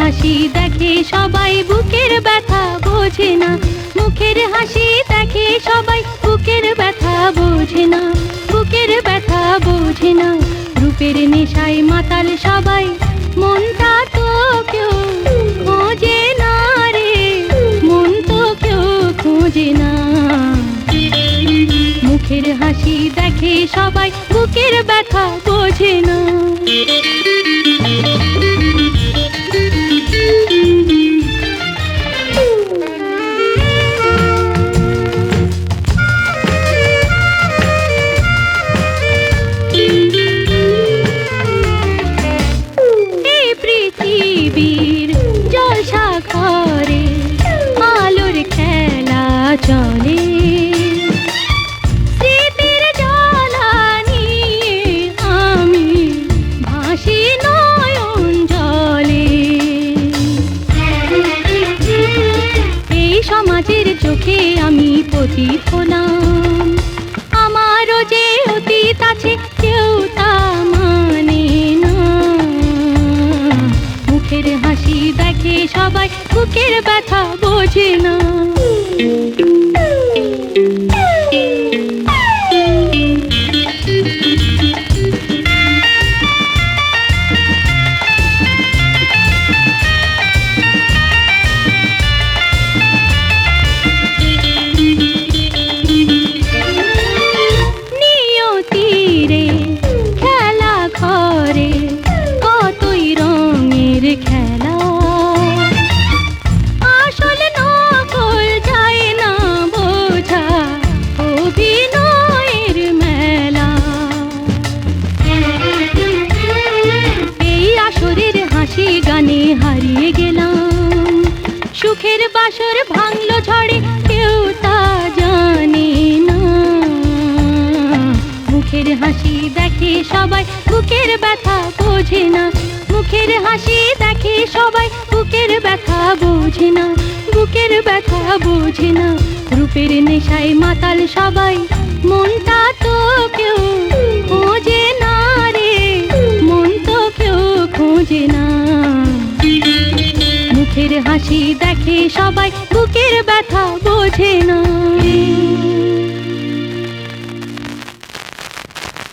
হাসি দেখে সবাই বুকের ব্যথা বোঝে না। মুখের হাসি দেখে সবাই বুকের ব্যথা বোঝে না। বুকের ব্যথা বোঝে না। রূপের নেশায় মাতাল সবাই, মনটা তো কেউ খোঁজে না রে। মন তো কেউ খোঁজে না। মুখের হাসি দেখে সবাই বুকের ব্যথা বোঝে না। চলে স্মৃতির আমি ভাসি নয়ন জলে। এই সমাজের চোখে আমি পতিত হলাম। আমারও যে অতীত আছে, কেউ তা মানে না। মুখের হাসি দেখে সবাই, বুকের ব্যথা বোঝে না। হারিয়ে গেলাম। সুখের বাসর ভাঙলো ঝড়ে, কেউ তা জানে না। মুখের হাসি দেখে সবাই, বুকের ব্যথা বোঝে না। মুখের হাসি দেখে সবাই, বুকের ব্যথা বোঝে না। বুকের ব্যথা বোঝে না। রূপের নেশায় মাতাল সবাই, মনটা তো মুখের হাসি দেখে সবাই বুকের ব্যথা